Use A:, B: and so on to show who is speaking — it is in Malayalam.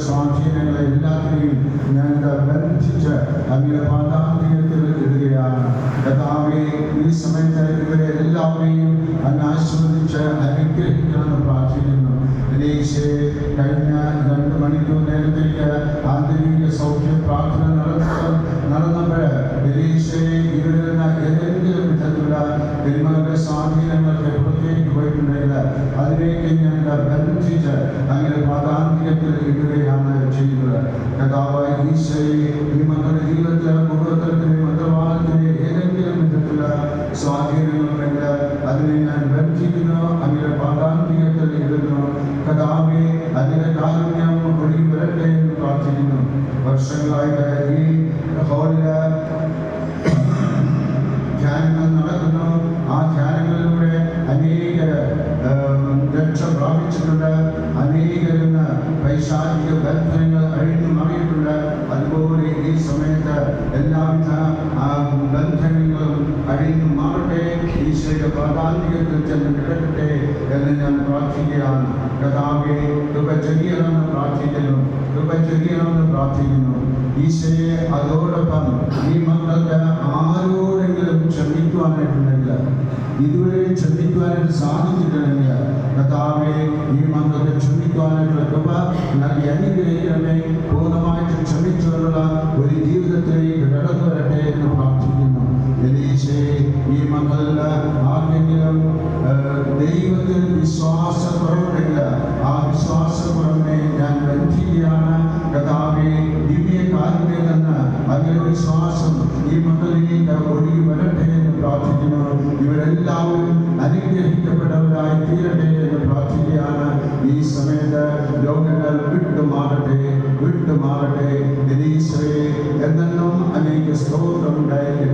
A: സ്വാധീനങ്ങളെ എല്ലാത്തിനെയും ഞാൻ ബന്ധിച്ച് അങ്ങനെ പാതാന്തികത്തിൽ ഇടുകയാണ് കഥാവെ ഈ സമയത്ത് ഇവരെ എല്ലാവരെയും അങ്ങ് ആസ്വദിച്ച് അനുഗ്രഹിക്കണമെന്ന് പ്രാർത്ഥിക്കുന്നു. ദിനേശ് കഴിഞ്ഞ രണ്ട് മണിക്കൂർ നേരത്തേക്ക് ആന്തരിക സൗഖ്യ പ്രാർത്ഥന നടന്നത് നടന്നപ്പോൾ ദിനേശ് ഇവരിൽ നിന്ന് ഏതെങ്കിലും വിധത്തിലുള്ള തിന്മകളുടെ സ്വാധീനങ്ങൾക്ക് പുറത്തേക്ക് പോയിട്ടുണ്ടെങ്കിൽ അതിലേക്ക് ഞാൻ ബന്ധിച്ച് അങ്ങനെ പ്രാധാന്യത്തിൽ ഇടുകയാണ് കഥാവ് ഈശോയെ ഈ മക്കളുടെ ജീവിതത്തിലെ കുടുംബത്തിലെ മന്ത്രവാദത്തിലെ ഏതെങ്കിലും വിധത്തിലുള്ള സ്വാധീനങ്ങളുണ്ടെങ്കിൽ അതിനെ ഞാൻ ബന്ധിക്കുന്നു അങ്ങനെ പ്രാധാന്യത്തിൽ ഇടുന്നു. കഥാവെ അതിന്റെ കാരുണ്യം വരട്ടെ എന്ന് പ്രാർത്ഥിക്കുന്നു. വർഷങ്ങളായിട്ട് ഈ ഹോളിൽ ധ്യാനങ്ങൾ നടക്കുന്നു. ആ ധ്യാനങ്ങളിലൂടെ അനേക രക്ഷ പ്രാപിച്ചിട്ടുണ്ട്. അനേകരിൽ പൈശാചിക ബന്ധനങ്ങൾ ഈശോയുടെ പ്രാധാന്യത്തിൽ ചെന്ന് കിടക്കട്ടെ എന്ന് ഞാൻ പ്രാർത്ഥിക്കുകയാണ്. കഥാവെ കൃപ ചെയ്യണമെന്ന് പ്രാർത്ഥിക്കുന്നു. കൃപ ചെയ്യണമെന്ന് പ്രാർത്ഥിക്കുന്നു. ഈശോയെ അതോടൊപ്പം ഈ മക്കൾക്ക് ആരോടെങ്കിലും ക്ഷമിക്കുവാനായിട്ടുണ്ടെങ്കിൽ ഇതുവരെ ക്ഷമിക്കുവാനായിട്ട് സാധിച്ചിട്ടില്ലെങ്കിൽ കഥാവെ ഈ മക്കൾക്ക് ക്ഷമിക്കുവാനായിട്ടുള്ള കൃപ നൽകി അനുഗ്രഹിക്കണമേ. ദൈവത്തിൽ വിശ്വാസക്കുറവില്ല ആ വിശ്വാസക്കുറവിനെ ഞാൻ ബന്ധിക്കുകയാണ് കഥാവെ ദിവ്യ കാരുണ്യം നിന്ന് അങ്ങനെ വിശ്വാസം ഈ മക്കളിലേക്ക് ഒഴുകി വരട്ടെ എന്ന് പ്രാർത്ഥിക്കുന്നു. ഇവരെല്ലാവരും അനുഗ്രഹിക്കപ്പെട്ടവരായി തീരട്ടെ എന്ന് പ്രാർത്ഥിക്കുകയാണ്. ഈ സമയത്ത് രോഗങ്ങൾ വിട്ടുമാറട്ടെ വിട്ടുമാറട്ടെ. നിരീശ്വരെ എന്നെന്നും അനേക സ്തോത്രം ഉണ്ടായിരിക്കും